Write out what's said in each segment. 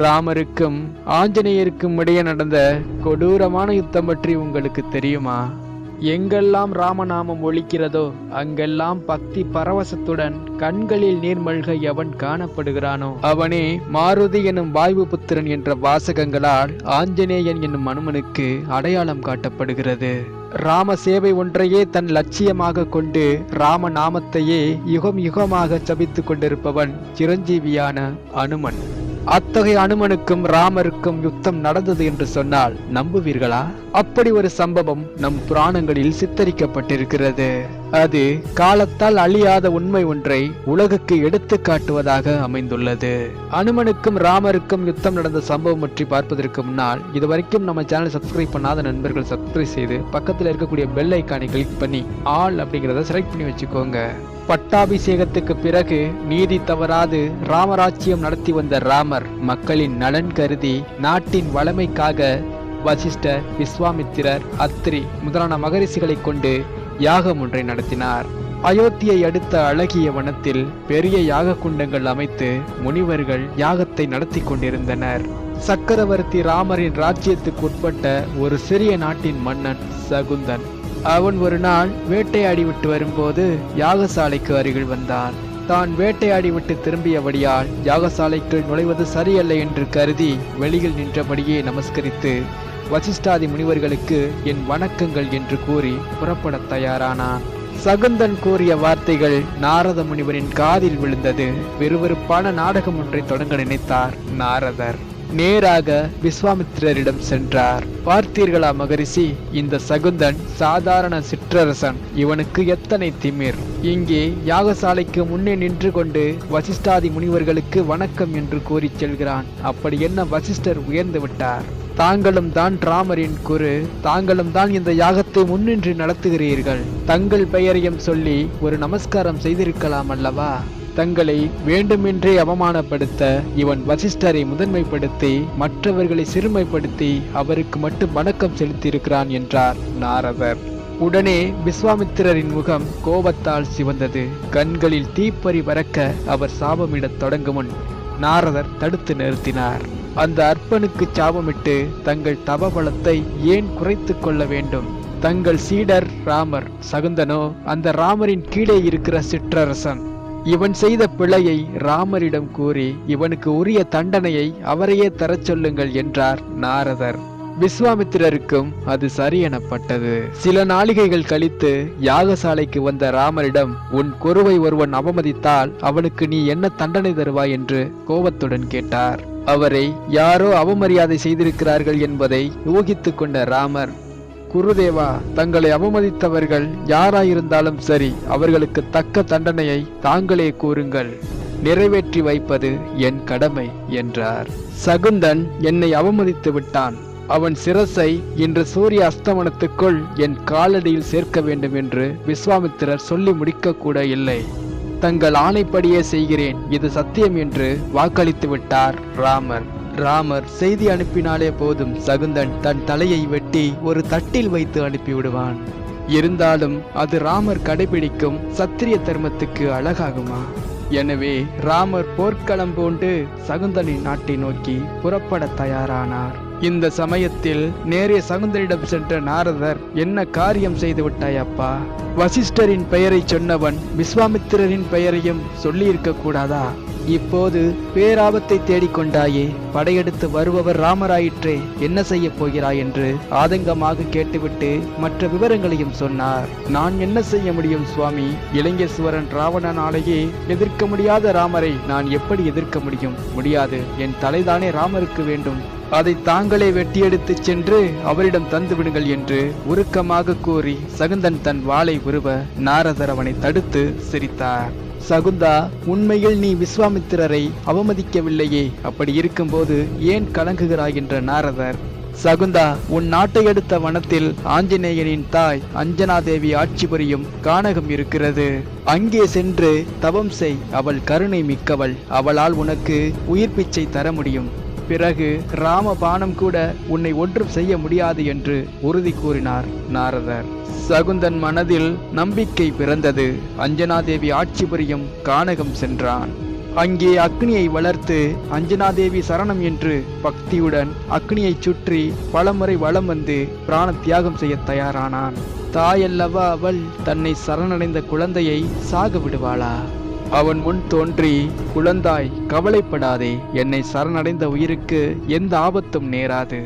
ராமருக்கும் ஆஞ்சநேயருக்கும் இடையே நடந்த கொடூரமான யுத்தம் பற்றி உங்களுக்கு தெரியுமா? எங்கெல்லாம் ராமநாமம் ஒழிக்கிறதோ அங்கெல்லாம் பக்தி பரவசத்துடன் கண்களில் நீர்மல்க எவன் காணப்படுகிறானோ அவனே மாருதி எனும் வாய்வு புத்திரன் என்ற வாசகங்களால் ஆஞ்சநேயன் என்னும் அனுமனுக்கு அடையாளம் காட்டப்படுகிறது. ராம சேவை ஒன்றையே தன் லட்சியமாக கொண்டு ராம நாமத்தையே யுகம் யுகமாக சபித்து கொண்டிருப்பவன் சிரஞ்சீவியான அனுமன். அத்தகைய அனுமனுக்கும் ராமருக்கும் யுத்தம் நடந்தது என்று சொன்னால் நம்புவீர்களா? அப்படி ஒரு சம்பவம் நம் புராணங்களில் சித்தரிக்கப்பட்டிருக்கிறது. அது காலத்தால் அழியாத உண்மை ஒன்றை உலகுக்கு எடுத்து காட்டுவதாக அமைந்துள்ளது. அனுமனுக்கும் ராமருக்கும் யுத்தம் நடந்த சம்பவம் பற்றி பார்ப்பதற்கு முன்னால் இதுவரைக்கும் நம்ம சேனல் சப்ஸ்கிரைப் பண்ணாத நண்பர்கள் சப்ஸ்கிரைப் செய்து பக்கத்தில் இருக்கக்கூடிய பெல் ஐக்கானை கிளிக் பண்ணி ஆல் அப்படிங்கிறத செலக்ட் பண்ணி வச்சுக்கோங்க. பட்டாபிஷேகத்துக்கு பிறகு நீதி தவறாது ராமராஜ்யம் நடத்தி வந்த ராமர் மக்களின் நலன் கருதி நாட்டின் வளமைக்காக வசிஷ்டர் விஸ்வாமித்திரர் அத்ரி முதலான மகரிஷிகளை கொண்டு யாகம் ஒன்றை நடத்தினார். அயோத்தியை அடுத்த அழகிய வனத்தில் பெரிய யாக குண்டங்கள் அமைத்து முனிவர்கள் யாகத்தை நடத்தி கொண்டிருந்தனர். சக்கரவர்த்தி ராமரின் ராஜ்யத்துக்கு உட்பட்ட ஒரு சிறிய நாட்டின் மன்னன் சகுந்தன். அவன் ஒரு நாள் வேட்டையாடி விட்டு வரும்போது யாகசாலைக்கு அருகில் வந்தான். தான் வேட்டையாடி விட்டு திரும்பியபடியால் யாகசாலைக்குள் நுழைவது சரியல்ல என்று கருதி வெளியில் நின்றபடியே நமஸ்கரித்து வசிஷ்டாதி முனிவர்களுக்கு என் வணக்கங்கள் என்று கூறி புறப்படத் தயாரானான். சகுந்தன் கூறிய வார்த்தைகள் நாரத முனிவரின் காதில் விழுந்தது. விறுவிறுப்பான நாடகம் ஒன்றை தொடங்க நினைத்தார் நாரதர். நேராக விஸ்வாமித்திரரிடம் சென்றார். பார்த்தீர்களா மகரிஷி? இந்த சகுந்தன் சாதாரண சிற்றரசன். இவனுக்கு எத்தனை திமிர்? இங்கே யாகசாலைக்கு முன்னே நின்று கொண்டு வசிஷ்டாதி முனிவர்களுக்கு வணக்கம் என்று கூறிச் செல்கிறான். அப்படி என்ன வசிஷ்டர் உயர்ந்து விட்டார்? தாங்களும் தான் ராமரின் குரு. தாங்களும் தான் இந்த யாகத்தை முன்னின்று நடத்துகிறீர்கள். தங்கள் பெயரையும் சொல்லி ஒரு நமஸ்காரம் செய்திருக்கலாம் அல்லவா? தங்களை வேண்டுமென்றே அவமானப்படுத்த இவன் வசிஷ்டரை முதன்மைப்படுத்தி மற்றவர்களை சிறுமைப்படுத்தி அவருக்கு மட்டும் வணக்கம் செலுத்தியிருக்கிறான் என்றார் நாரதர். உடனே விஸ்வாமித்திரரின் முகம் கோபத்தால் சிவந்தது. கண்களில் தீப்பறி பறக்க அவர் சாபமிடத் தொடங்கும் முன் நாரதர் தடுத்து நிறுத்தினார். அந்த அற்பனுக்கு சாபமிட்டு தங்கள் தவபலத்தை ஏன் குறைத்து கொள்ள வேண்டும்? தங்கள் சீடர் ராமர் சகுந்தனோ அந்த ராமரின் கீழே இருக்கிற சிற்றரசன். இவன் செய்த பிழையை ராமரிடம் கூறி இவனுக்கு உரிய தண்டனையை அவரையே தரச் சொல்லுங்கள் என்றார் நாரதர். விஸ்வாமித்திரருக்கும் அது சரி எனப்பட்டது சில நாளிகைகள் கழித்து யாகசாலைக்கு வந்த ராமரிடம் உன் குருவை ஒருவன் அவமதித்தால் அவனுக்கு நீ என்ன தண்டனை தருவாய்? என்று கோபத்துடன் கேட்டார். அவரை யாரோ அவமரியாதை செய்திருக்கிறார்கள் என்பதை ஊகித்துக் கொண்ட ராமர் குருதேவா தங்களை அவமதித்தவர்கள் யாராயிருந்தாலும் சரி அவர்களுக்கு தக்க தண்டனையை தாங்களே கூறுங்கள். நிறைவேற்றி வைப்பது என் கடமை என்றார். சகுந்தன் என்னை அவமதித்து விட்டான். அவன் சிரசை இன்று சூரிய அஸ்தமனத்துக்குள் என் காலடியில் சேர்க்க வேண்டும் என்று விஸ்வாமித்திரர் சொல்லி முடிக்கக்கூட இல்லை. தங்கள் ஆணைப்படியே செய்கிறேன் இது சத்தியம் என்று வாக்களித்து விட்டார் ராமன் ராமர் செய்தி அனுப்பினாலே போதும் சகுந்தன் தன் தலையை வெட்டி ஒரு தட்டில் வைத்து அனுப்பிவிடுவான். இருந்தாலும் அது ராமர் கடைபிடிக்கும் சத்திரிய தர்மத்துக்கு அழகாகுமா? எனவே ராமர் போர்க்களம் பூண்டு சகுந்தனின் நாட்டை நோக்கி புறப்பட தயாரானார். இந்த சமயத்தில் நேரே சகுந்தனிடம் சென்ற நாரதர் என்ன காரியம் செய்து விட்டாய் அப்பா? வசிஷ்டரின் பெயரை சொன்னவன் விஸ்வாமித்திரரின் பெயரையும் சொல்லியிருக்க கூடாதா? இப்போது பேராபத்தை தேடிக்கொண்டாயே படையெடுத்து வருபவர் ராமராயிற்றே என்ன செய்ய போகிறாய் என்று ஆதங்கமாக கேட்டுவிட்டு மற்ற விவரங்களையும் சொன்னார். நான் என்ன செய்ய முடியும் சுவாமி? இளைஞசுவரன் ராவணனாலேயே எதிர்க்க முடியாத ராமரை நான் எப்படி எதிர்க்க முடியும்? முடியாது. என் தலைதானே ராமருக்கு வேண்டும். அதை தாங்களே வெட்டியெடுத்துச் சென்று அவரிடம் தந்து விடுங்கள் என்று உருக்கமாக கூறி சகுந்தன் தன் வாளை உருவ நாரதர் அவனை தடுத்து சிரித்தார். சகுந்தா உண்மையில் நீ விஸ்வாமித்திரரை அவமதிக்கவில்லையே. அப்படி இருக்கும்போது ஏன் கலங்குகிறாய் என்ற நாரதர்? சகுந்தா உன் நாட்டை அடுத்த வனத்தில் ஆஞ்சநேயனின் தாய் அஞ்சனாதேவி ஆட்சி புரியும் கானகம் இருக்கிறது. அங்கே சென்று தவம் செய் அவள் கருணை மிக்கவள். அவளால் உனக்கு உயிர் பிச்சை தர முடியும். பிறகு ராமபானம் கூட உன்னை ஒன்றும் செய்ய முடியாது என்று உறுதி கூறினார். நாரதர் சகுந்தன் மனதில் நம்பிக்கை பிறந்தது. அஞ்சனாதேவி ஆட்சி புரியும் கானகம் சென்றான். அங்கே அக்னியை வளர்த்து அஞ்சனாதேவி சரணம் என்று பக்தியுடன் அக்னியைச் சுற்றி பலமுறை வலம் வந்து பிராண தியாகம் செய்ய தயாரானான். தாயல்லவா அவள் தன்னை சரணடைந்த குழந்தையை சாக விடுவாளா அவன் முன் தோன்றி குழந்தாய் கவலைப்படாதே என்னை சரணடைந்த உயிருக்கு எந்த ஆபத்தும் நேராது.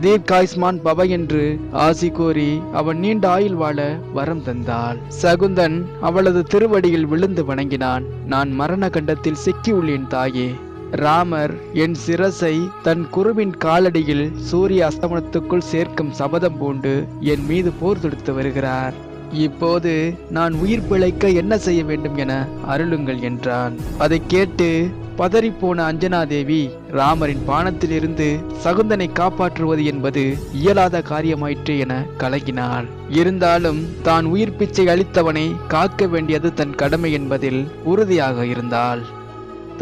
தீர்காயுஸ்மான் பவ என்று ஆசி கோரி அவன் நீண்ட ஆயுள் வாழ வரம் தந்தாள். சகுந்தன் அவளது திருவடியில் விழுந்து வணங்கினான். நான் மரண கண்டத்தில் சிக்கியுள்ளேன் தாயே. ராமர் என் சிரசை தன் குருவின் காலடியில் சூரிய அஸ்தமனத்துக்குள் சேர்க்கும் சபதம் பூண்டு என் மீது போர் தொடுத்து வருகிறார். இப்போது நான் உயிர் பிழைக்க என்ன செய்ய வேண்டும் என அருளுங்கள் என்றான். அதை கேட்டு பதறிப்போன அஞ்சனாதேவி ராமரின் பானத்திலிருந்து சகுந்தனை காப்பாற்றுவது என்பது இயலாத காரியமாயிற்று என கலகினாள். இருந்தாலும் தான் உயிர் பிச்சை அளித்தவனை காக்க வேண்டியது தன் கடமை என்பதில் உறுதியாக இருந்தாள்.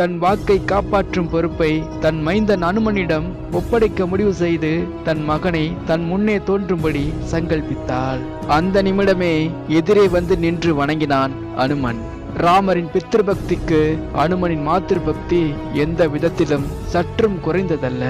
தன் வாக்கை காப்பாற்றும் பொறுப்பை தன் மைந்தன் அனுமனிடம் ஒப்படைக்க முடிவு செய்து தன் மகனை தன் முன்னே தோன்றும்படி சங்கல்பித்தாள். அந்த நிமிடமே எதிரே வந்து நின்று வணங்கினான் அனுமன். ராமரின் பித்திருபக்திக்கு அனுமனின் மாத்திருபக்தி எந்த விதத்திலும் சற்றும் குறைந்ததல்ல.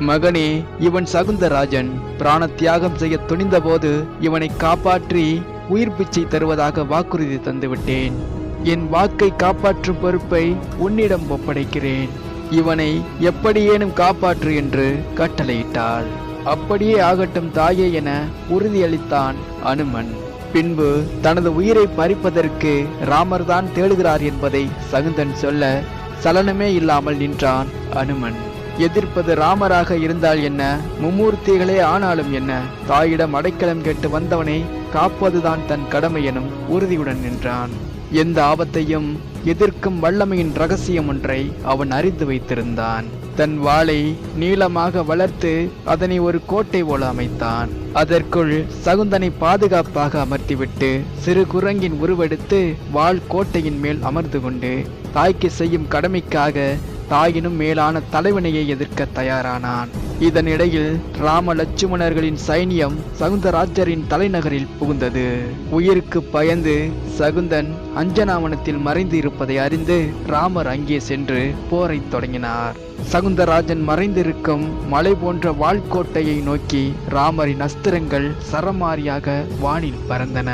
மகனே இவன் சகுந்தராஜன் பிராண தியாகம் செய்ய துணிந்தபோது இவனை காப்பாற்றி உயிர் பிச்சை தருவதாக வாக்குறுதி தந்துவிட்டேன். என் வாக்கை காப்பாற்றும் பொறுப்பை உன்னிடம் ஒப்படைக்கிறேன். இவனை எப்படியேனும் காப்பாற்று என்று கட்டளையிட்டாள். அப்படியே ஆகட்டும் தாயே என உறுதியளித்தான் அனுமன். பின்பு தனது உயிரை பறிப்பதற்கு ராமர்தான் தேடுகிறார் என்பதை சகுந்தன் சொல்ல சலனமே இல்லாமல் நின்றான் அனுமன். எதிர்ப்பது ராமராக இருந்தால் என்ன? மும்மூர்த்திகளே ஆனாலும் என்ன? தாயிடம் அடைக்கலம் கேட்டு வந்தவனை காப்பதுதான் தன் கடமை எனும் உறுதியுடன் நின்றான். எந்த ஆபத்தையும் எதிர்க்கும் வல்லமையின் ரகசியம் ஒன்றை அவன் அறிந்து வைத்திருந்தான். தன் வாளை நீளமாக வளர்த்து அதனை ஒரு கோட்டை போல அமைத்தான். அதற்குள் சகுந்தனை பாதுகாப்பாக அமர்த்திவிட்டு சிறு குரங்கின் உருவெடுத்து வாள் கோட்டையின் மேல் அமர்ந்து கொண்டு தாய்க்கு செய்யும் கடமைக்காக தாயினும் மேலான தலைவனையை எதிர்க்க தயாரானான். இதனிடையில் ராம லட்சுமணர்களின் சைனியம் சகுந்தராஜரின் தலைநகரில் புகுந்தது. உயிருக்கு பயந்து சகுந்தன் அஞ்சனாவனத்தில் மறைந்து இருப்பதை அறிந்து ராமர் அங்கே சென்று போரைத் தொடங்கினார். சகுந்தராஜன் மறைந்திருக்கும் மலை போன்ற வாள்கோட்டையை நோக்கி ராமரின் அஸ்திரங்கள் சரமாரியாக வானில் பறந்தன.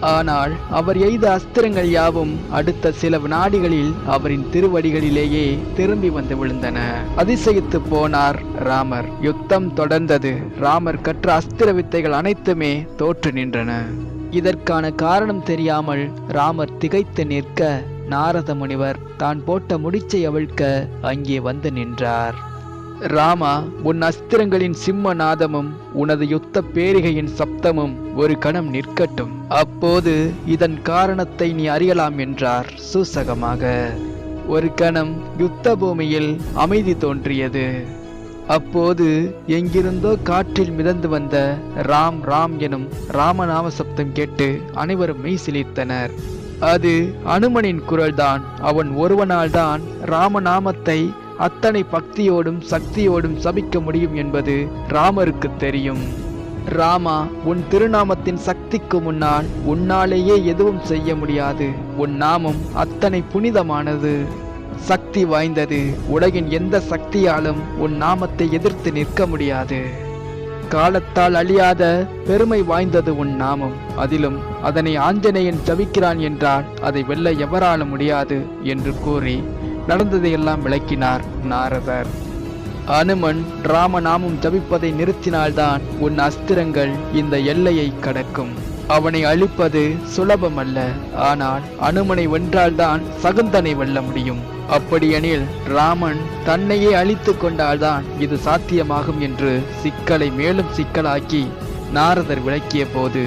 ஆனால் அவர் எய்த அஸ்திரங்கள் யாவும் அடுத்த சில வினாடிகளில் அவரின் திருவடிகளிலேயே திரும்பி வந்து விழுந்தன. அதிசயித்து போனார் ராமர். யுத்தம் தொடர்ந்தது. ராமர் கற்ற அஸ்திர வித்தைகள் அனைத்துமே தோற்று நின்றன. இதற்கான காரணம் தெரியாமல் ராமர் திகைத்து நிற்க நாரத முனிவர் தான் போட்ட முடிச்சை அவிழ்க்க அங்கே வந்து நின்றார். ராமா உன் அஸ்திரங்களின் சிம்ம நாதமும் உனது யுத்த பேரிகையின் சப்தமும் ஒரு கணம் நிற்கட்டும். அப்போது இதன் காரணத்தை நீ அறியலாம் என்றார் சூசகமாக. ஒரு கணம் யுத்த பூமியில் அமைதி தோன்றியது. அப்போது எங்கிருந்தோ காற்றில் மிதந்து வந்த ராம் ராம் எனும் ராமநாம சப்தம் கேட்டு அனைவரும் மெய் அது அனுமனின் குரல்தான் அவன் ஒருவனால்தான் ராமநாமத்தை அத்தனை பக்தியோடும் சக்தியோடும் சபிக்க முடியும் என்பது ராமருக்கு தெரியும். ராமா உன் திருநாமத்தின் சக்திக்கு முன்னால் உன்னாலேயே எதுவும் செய்ய முடியாது. உன் நாமம் அத்தனை புனிதமானது. சக்தி வாய்ந்தது. உலகின் எந்த சக்தியாலும் உன் நாமத்தை எதிர்த்து நிற்க முடியாது. காலத்தால் அழியாத பெருமை வாய்ந்தது உன் நாமம். அதிலும் அதனை ஆஞ்சநேயன் ஜபிக்கிறான் என்றால் அதை வெல்ல எவராலும் முடியாது என்று கூறி நடந்ததையெல்லாம் விளக்கினார் நாரதர். அனுமன் ராமநாமம் ஜபிப்பதை நிறுத்தினால்தான் உன் அஸ்திரங்கள் இந்த எல்லையை கடக்கும். அவனை அழிப்பது சுலபமல்ல ஆனால் அனுமனை வென்றால்தான் சகுந்தனை வெல்ல முடியும். அப்படியெனில் ராமன் தன்னையே அழித்து கொண்டால்தான் இது சாத்தியமாகும் என்று சிக்கலை மேலும் சிக்கலாக்கி நாரதர் விளக்கிய போது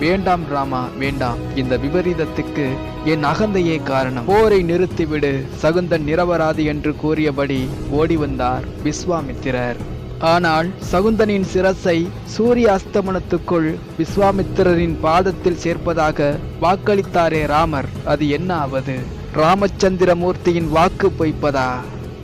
வேண்டாம் ராமா வேண்டாம். இந்த விபரீதத்துக்கு என் அகந்தையே காரணம். போரை நிறுத்திவிடு சகுந்தன் நிரபராதி என்று கூறியபடி ஓடி வந்தார் விஸ்வாமித்திரர். ஆனால் சகுந்தனின் சிரசை சூரிய அஸ்தமனத்துக்குள் விஸ்வாமித்திரரின் பாதத்தில் சேர்ப்பதாக வாக்களித்தாரே ராமர். அது என்ன ஆவது ராமச்சந்திரமூர்த்தியின் வாக்கு பொய்ப்பதா?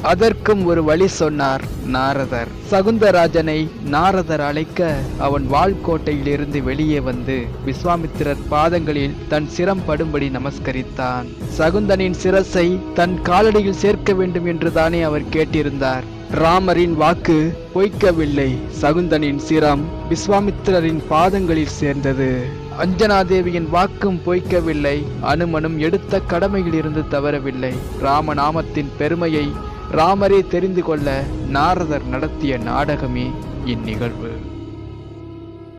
அதற்கும் ஒரு வழி சொன்னார் நாரதர். சகுந்தராஜனை நாரதர் அழைக்க அவன் வாழ்கோட்டையிலிருந்து வெளியே வந்து விஸ்வாமித்திரர் பாதங்களில் தன் சிரம் படும்படி நமஸ்கரித்தான். சகுந்தனின் சிரசை தன் காலடியில் சேர்க்க வேண்டும் என்றுதானே அவர் கேட்டிருந்தார். ராமரின் வாக்கு பொய்க்கவில்லை. சகுந்தனின் சிரம் விஸ்வாமித்திரரின் பாதங்களில் சேர்ந்தது. அஞ்சனாதேவியின் வாக்கும் பொய்க்கவில்லை. அனுமனும் எடுத்த கடமையில் இருந்து தவறவில்லை. ராமநாமத்தின் பெருமையை ராமரே தெரிந்து கொள்ள நாரதர் நடத்திய நாடகமே இந்நிகழ்வு.